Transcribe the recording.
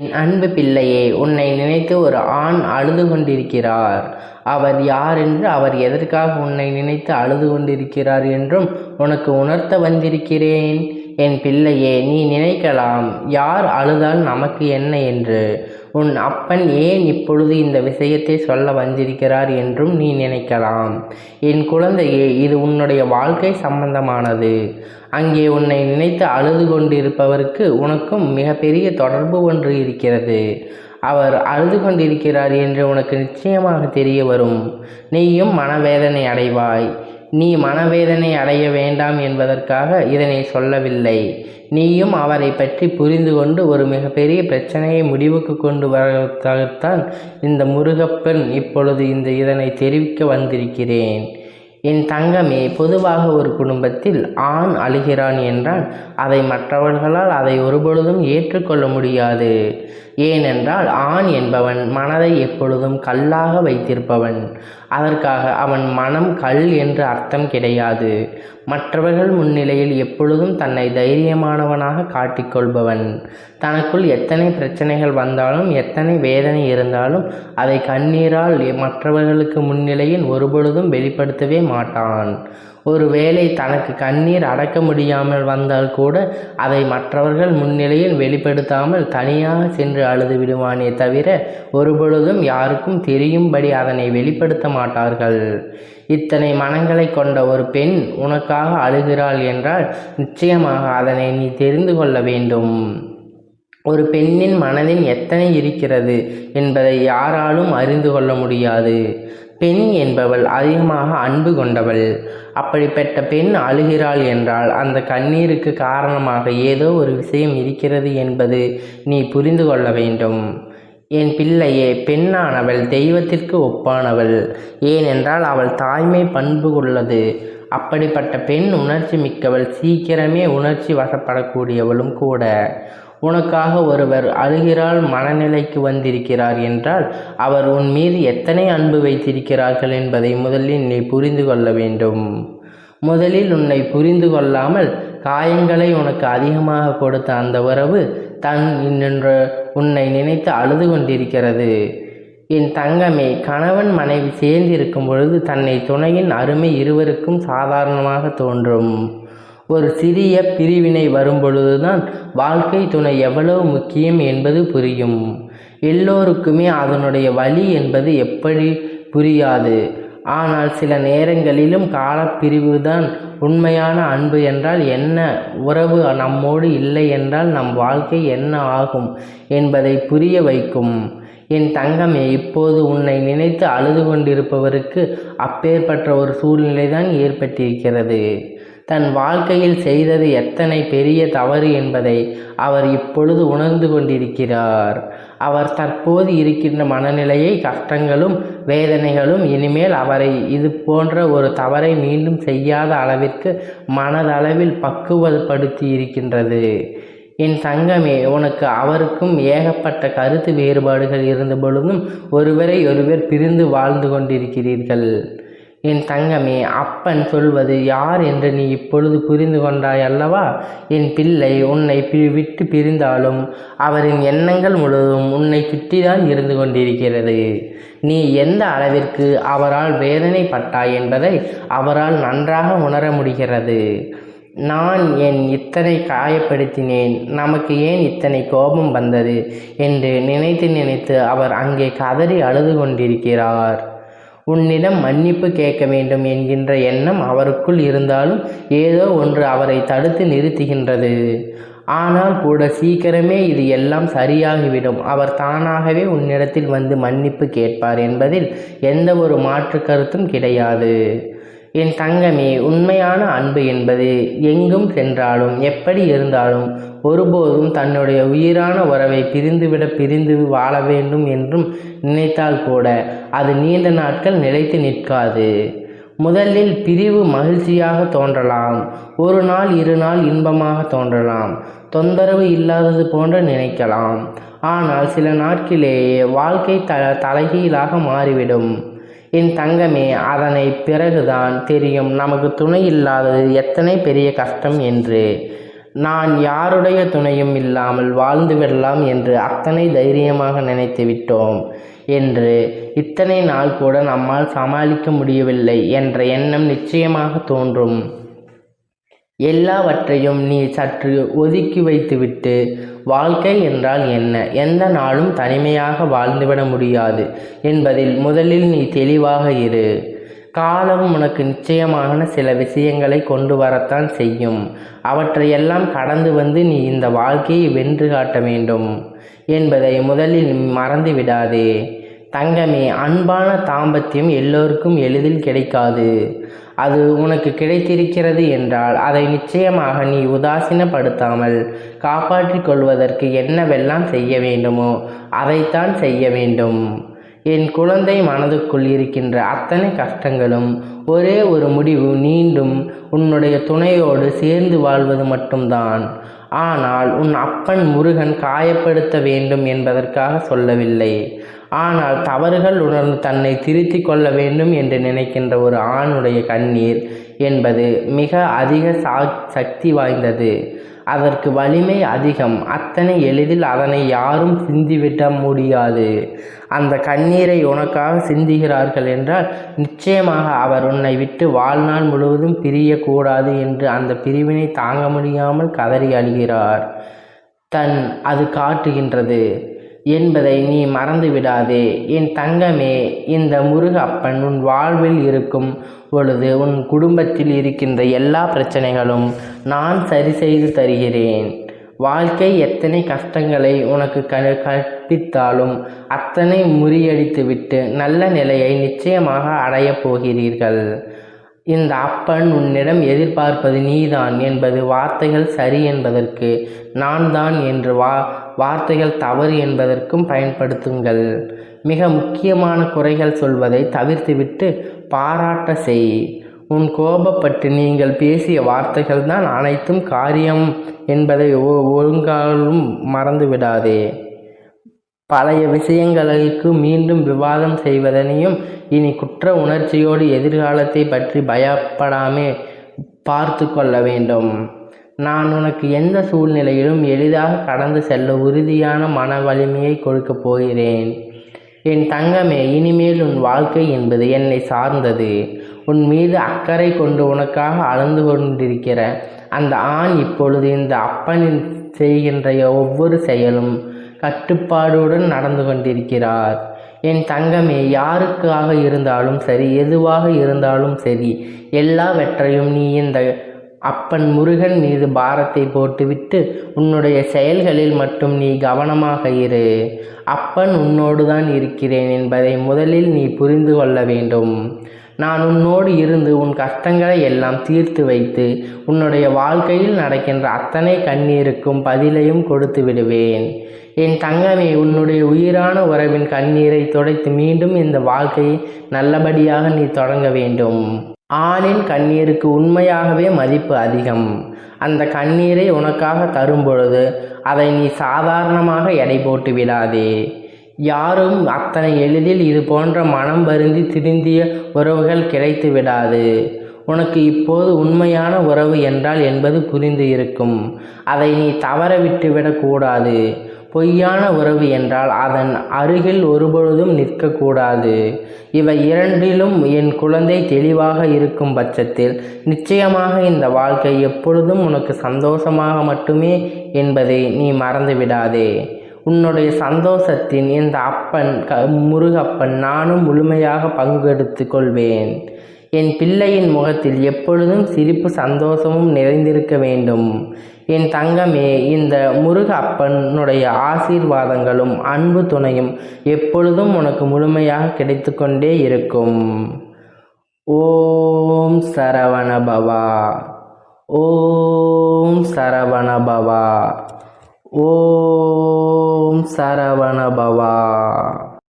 என் அன்பு பிள்ளையே உன்னை நினைத்து ஒரு ஆண் அழுது கொண்டிருக்கிறார். அவர் யார் என்று அவர் எதற்காக உன்னை நினைத்து அழுது கொண்டிருக்கிறார் என்றும் உனக்கு உணர்த்த வந்திருக்கிறேன். என் பிள்ளையே நீ நினைக்கலாம். யார் அழுதால் நமக்கு என்ன என்று? உன் அப்பன் ஏன் இப்பொழுது இந்த விஷயத்தை சொல்ல வந்திருக்கிறார் என்றும் நீ நினைக்கலாம். என் குழந்தையே இது உன்னுடைய வாழ்க்கை சம்பந்தமானது. அங்கே உன்னை நினைத்து அழுது கொண்டிருப்பவருக்கு உனக்கும் மிகப்பெரிய தொடர்பு ஒன்று இருக்கிறது. அவர் அழுது கொண்டிருக்கிறார் என்று உனக்கு நிச்சயமாக தெரிய வரும். நீயும் மனவேதனை அடைவாய். நீ மனவேதனை அடைய வேண்டாம் என்பதற்காக இதனை சொல்லவில்லை. நீயும் அவரை பற்றி புரிந்து கொண்டு ஒரு மிகப்பெரிய பிரச்சனையை முடிவுக்கு கொண்டு வருவதற்காகத்தான் இந்த முருகப்பன் இப்பொழுது இந்த இதனை தெரிவிக்க வந்திருக்கிறேன். என் தங்கமே பொதுவாக ஒரு குடும்பத்தில் ஆண் அழுகிறான் என்றால் அதை மற்றவர்களால் அதை ஒருபொழுதும் ஏற்றுக்கொள்ள முடியாது. ஏனென்றால் ஆண் என்பவன் மனதை எப்பொழுதும் கல்லாக வைத்திருப்பவன். அதற்காக அவன் மனம் கல் என்று அர்த்தம் கிடையாது. மற்றவர்கள் முன்னிலையில் எப்பொழுதும் தன்னை தைரியமானவனாக காட்டிக்கொள்பவன். தனக்குள் எத்தனை பிரச்சனைகள் வந்தாலும் எத்தனை வேதனை இருந்தாலும் அதை கண்ணீரால் மற்றவர்களுக்கு முன்னிலையில் ஒருபொழுதும் வெளிப்படுத்தவே மாட்டான். ஒருவேளை தனக்கு கண்ணீர் அடக்க முடியாமல் வந்தால் கூட அதை மற்றவர்கள் முன்னிலையில் வெளிப்படுத்தாமல் தனியாக சென்று அழுது விடுவானே தவிர ஒருபொழுதும் யாருக்கும் தெரியும்படி அதனை வெளிப்படுத்த மாட்டார்கள். இத்தனை மனங்களை கொண்ட ஒரு பெண் உனக்காக அழுகிறாள் என்றால் நிச்சயமாக அதனை நீ தெரிந்து கொள்ள வேண்டும். ஒரு பெண்ணின் மனதில் எத்தனை இருக்கிறது என்பதை யாராலும் அறிந்து கொள்ள முடியாது. பெண் என்பவள் அதிகமாக அன்பு கொண்டவள். அப்படிப்பட்ட பெண் அழுகிறாள் என்றால் அந்த கண்ணீருக்கு காரணமாக ஏதோ ஒரு விஷயம் இருக்கிறது என்பது நீ புரிந்து கொள்ள வேண்டும். என் பிள்ளையே பெண்ணானவள் தெய்வத்திற்கு ஒப்பானவள். ஏனென்றால் அவள் தாய்மை பண்பு உள்ளது அப்படிப்பட்ட பெண் உணர்ச்சி மிக்கவள் சீக்கிரமே உணர்ச்சி வசப்படக்கூடியவளும் கூட. உனக்காக ஒருவர் அழுகிறாள் மனநிலைக்கு வந்திருக்கிறார் என்றால் அவர் உன் மீது எத்தனை அன்பு வைத்திருக்கிறார்கள் என்பதை முதலில் நீ புரிந்து கொள்ள வேண்டும். முதலில் உன்னை புரிந்து கொள்ளாமல் காயங்களை உனக்கு அதிகமாக கொடுத்த அந்த உறவு தன் இன்னொன்று உன்னை நினைத்து அழுது கொண்டிருக்கிறது. என் தங்கமே கணவன் மனைவி சேர்ந்திருக்கும் பொழுது தன்னை துணையின் அருமை இருவருக்கும் சாதாரணமாக தோன்றும். ஒரு சிறிய பிரிவினை வரும்பொழுதுதான் வாழ்க்கை துணை எவ்வளவு முக்கியம் என்பது புரியும். எல்லோருக்குமே அதனுடைய வழி என்பது எப்படி புரியாது? ஆனால் சில நேரங்களிலும் காலப்பிரிவுதான் உண்மையான அன்பு என்றால் என்ன? உறவு நம்மோடு இல்லை என்றால் நம் வாழ்க்கை என்ன ஆகும் என்பதை புரிய வைக்கும். என் தங்கமே இப்போது உன்னை நினைத்து அழுது கொண்டிருப்பவருக்கு அப்பேற்பட்ட ஒரு சூழ்நிலைதான் ஏற்பட்டிருக்கிறது. தன் வாழ்க்கையில் செய்தது எத்தனை பெரிய தவறு என்பதை அவர் இப்பொழுது உணர்ந்து கொண்டிருக்கிறார். அவர் தற்போது இருக்கின்ற மனநிலையை கஷ்டங்களும் வேதனைகளும் இனிமேல் அவரை இது போன்ற ஒரு தவறை மீண்டும் செய்யாத அளவிற்கு மனதளவில் பக்குவப்படுத்தி இருக்கின்றது. என் தங்கமே உனக்கு அவருக்கும் ஏகப்பட்ட கருத்து வேறுபாடுகள் இருந்த பொழுதும் ஒருவரை ஒருவர் பிரிந்து வாழ்ந்து கொண்டிருக்கிறீர்கள். என் தங்கமே அப்பன் சொல்வது யார் என்று நீ இப்பொழுது புரிந்து கொண்டாய் அல்லவா? என் பிள்ளை உன்னை பி விட்டு பிரிந்தாலும் அவரின் எண்ணங்கள் முழுவதும் உன்னை சுற்றிதான் இருந்து கொண்டிருக்கிறது. நீ எந்த அளவிற்கு அவரால் வேதனைப்பட்டாய் என்பதை அவரால் நன்றாக உணர முடிகிறது. நான் என் இத்தனை காயப்படுத்தினேன் நமக்கு ஏன் இத்தனை கோபம் வந்தது? என்று நினைத்து நினைத்து அவர் அங்கே கதறி அழுது கொண்டிருக்கிறார். உன்னிடம் மன்னிப்பு கேட்க வேண்டும் என்கின்ற எண்ணம் அவருக்குள் இருந்தாலும் ஏதோ ஒன்று அவரை தடுத்து நிறுத்துகின்றது. ஆனால் கூட சீக்கிரமே இது எல்லாம் சரியாகிவிடும். அவர் தானாகவே உன்னிடத்தில் வந்து மன்னிப்பு கேட்பார் என்பதில் எந்த ஒரு மாற்று கருத்தும் கிடையாது. என் தங்கமே உண்மையான அன்பு என்பது எங்கும் சென்றாலும் எப்படி இருந்தாலும் ஒருபோதும் தன்னுடைய உயிரான உறவை பிரிந்துவிட பிரிந்து வாழ வேண்டும் என்றும் நினைத்தால் கூட அது நீண்ட நாட்கள் நிலைத்து நிற்காது. முதலில் பிரிவு மகிழ்ச்சியாக தோன்றலாம் ஒரு நாள் இரு நாள் இன்பமாக தோன்றலாம் தொந்தரவு இல்லாதது போன்ற நினைக்கலாம். ஆனால் சில நாட்களிலேயே வாழ்க்கை த தலைகீழாக மாறிவிடும். என் தங்கமே அதனை பிறகுதான் தெரியும் நமக்கு துணை இல்லாதது எத்தனை பெரிய கஷ்டம் என்று. நான் யாருடைய துணையும் இல்லாமல் வாழ்ந்து விடலாம் என்று அத்தனை தைரியமாக நினைத்து விட்டோம் என்று இத்தனை நாள் கூட நம்மால் சமாளிக்க முடியவில்லை என்ற எண்ணம் நிச்சயமாக தோன்றும். எல்லாவற்றையும் நீ சற்று ஒதுக்கி வைத்துவிட்டு வாழ்க்கை என்றால் என்ன? எந்த நாளும் தனிமையாக வாழ்ந்துவிட முடியாது என்பதில் முதலில் நீ தெளிவாக இரு. காலம் உனக்கு நிச்சயமான சில விஷயங்களை கொண்டு வரத்தான் செய்யும். அவற்றையெல்லாம் கடந்து வந்து நீ இந்த வாழ்க்கையை வென்று காட்ட வேண்டும் என்பதை முதலில் மறந்து விடாதே தங்கமே அன்பான தாம்பத்தியம் எல்லோருக்கும் எளிதில் கிடைக்காது. அது உனக்கு கிடைத்திருக்கிறது என்றால் அதை நிச்சயமாக நீ உதாசீனப்படுத்தாமல் காப்பாற்றிக் கொள்வதற்கு என்னவெல்லாம் செய்ய வேண்டுமோ அதைத்தான் செய்ய வேண்டும். என் குழந்தை மனதுக்குள் இருக்கின்ற அத்தனை கஷ்டங்களும் ஒரே ஒரு முடிவு நீண்டும் உன்னுடைய துணையோடு சேர்ந்து வாழ்வது மட்டும்தான். ஆனால் உன் அப்பன் முருகன் காயப்படுத்த வேண்டும் என்பதற்காக சொல்லவில்லை. ஆனால் தவறுகள் உணர்ந்து தன்னை திருத்திக் கொள்ள வேண்டும் என்று நினைக்கின்ற ஒரு ஆணுடைய கண்ணீர் என்பது மிக அதிக சா சக்தி வாய்ந்தது. அதற்கு வலிமை அதிகம். அத்தனை எளிதில் அதனை யாரும் சிந்திவிட முடியாது. அந்த கண்ணீரை உனக்காக சிந்துகிறார்கள் என்றால் நிச்சயமாக அவர் உன்னை விட்டு வாழ்நாள் முழுவதும் பிரியக்கூடாது என்று அந்த பிரிவினை தாங்க முடியாமல் கதறி அழுகிறார். தன் அது காட்டுகின்றது. என்பதை நீ மறந்து விடாதே என் தங்கமே இந்த முருகப்பன் உன் வாழ்வில் இருக்கும் பொழுது உன் குடும்பத்தில் இருக்கின்ற எல்லா பிரச்சனைகளும் நான் சரி செய்து தருகிறேன். வாழ்க்கை எத்தனை கஷ்டங்களை உனக்கு க கற்பித்தாலும் அத்தனை முறியடித்துவிட்டு நல்ல நிலையை நிச்சயமாக அடையப் போகிறீர்கள். இந்த அப்பன் உன்னிடம் எதிர்பார்ப்பது நீதான் என்பது வார்த்தைகள் சரி என்பதற்கு நான் தான் என்று வா வார்த்தைகள் தவறு என்பதற்கும் பயன்படுத்துங்கள். மிக முக்கியமான குறைகள் சொல்வதை தவிர்த்துவிட்டு பாராட்ட செய். உன் கோபப்பட்டு நீங்கள் பேசிய வார்த்தைகள் தான் அனைத்தும் காரியம் என்பதை ஒழுங்காலும் மறந்து விடாதே பழைய விஷயங்களுக்கு மீண்டும் விவாதம் செய்வதனையும் இனி குற்ற உணர்ச்சியோடு எதிர்காலத்தை பற்றி பயப்படாமே பார்த்து கொள்ள வேண்டும். நான் உனக்கு எந்த சூழ்நிலையிலும் எளிதாக கடந்து செல்ல உறுதியான மன வலிமையை கொடுக்கப் போகிறேன். என் தங்கமே இனிமேல் உன் வாழ்க்கை என்பது என்னை சார்ந்தது. உன் மீது அக்கறை கொண்டு உனக்காக அளந்து கொண்டிருக்கிற அந்த ஆண் இப்பொழுது இந்த அப்பனின் செய்கின்ற ஒவ்வொரு செயலும் கட்டுப்பாடுடன் நடந்து கொண்டிருக்கிறார். என் தங்கமே யாருக்காக இருந்தாலும் சரி எதுவாக இருந்தாலும் சரி எல்லாவற்றையும் நீ இந்த அப்பன் முருகன் மீது பாரத்தை போட்டுவிட்டு உன்னுடைய செயல்களில் மட்டும் நீ கவனமாக இரு. அப்பன் உன்னோடு தான் இருக்கிறேன் என்பதை முதலில் நீ புரிந்து கொள்ள வேண்டும். நான் உன்னோடு இருந்து உன் கஷ்டங்களை எல்லாம் தீர்த்து வைத்து உன்னுடைய வாழ்க்கையில் நடக்கின்ற அத்தனை கண்ணீருக்கும் பதிலையும் கொடுத்து விடுவேன். என் தங்கமே உன்னுடைய உயிரான உறவின் கண்ணீரை துடைத்து மீண்டும் இந்த வாழ்க்கையை நல்லபடியாக நீ தொடங்க வேண்டும். ஆணின் கண்ணீருக்கு உண்மையாகவே மதிப்பு அதிகம். அந்த கண்ணீரை உனக்காக தரும் பொழுது அதை நீ சாதாரணமாக எடை போட்டு விடாதே. யாரும் அத்தனை எளிதில் இது போன்ற மனம் வருந்தி திருந்திய உறவுகள் கிடைத்து விடாது. உனக்கு இப்போது உண்மையான உறவு என்றால் என்பது புரிந்து இருக்கும். அதை நீ தவற விட்டுவிடக்கூடாது பொய்யான உறவு என்றால் அதன் அருகில் ஒருபொழுதும் நிற்கக்கூடாது. இவை இரண்டிலும் என் குழந்தை தெளிவாக இருக்கும் பட்சத்தில் நிச்சயமாக இந்த வாழ்க்கை எப்பொழுதும் உனக்கு சந்தோஷமாக மட்டுமே என்பதை நீ மறந்துவிடாதே உன்னுடைய சந்தோஷத்தின் இந்த அப்பன் க முருகப்பன் நானும் முழுமையாக பங்கெடுத்து கொள்வேன். என் பிள்ளையின் முகத்தில் எப்பொழுதும் சிரிப்பு சந்தோஷமும் நிறைந்திருக்க வேண்டும். என் தங்கமே இந்த முருக அப்பனுடைய ஆசீர்வாதங்களும் அன்பு துணையும் எப்பொழுதும் உனக்கு முழுமையாக கிடைத்து கொண்டே இருக்கும். ஓம் சரவண பவா ஓம் சரவண பவா ஓம் சரவண பவா.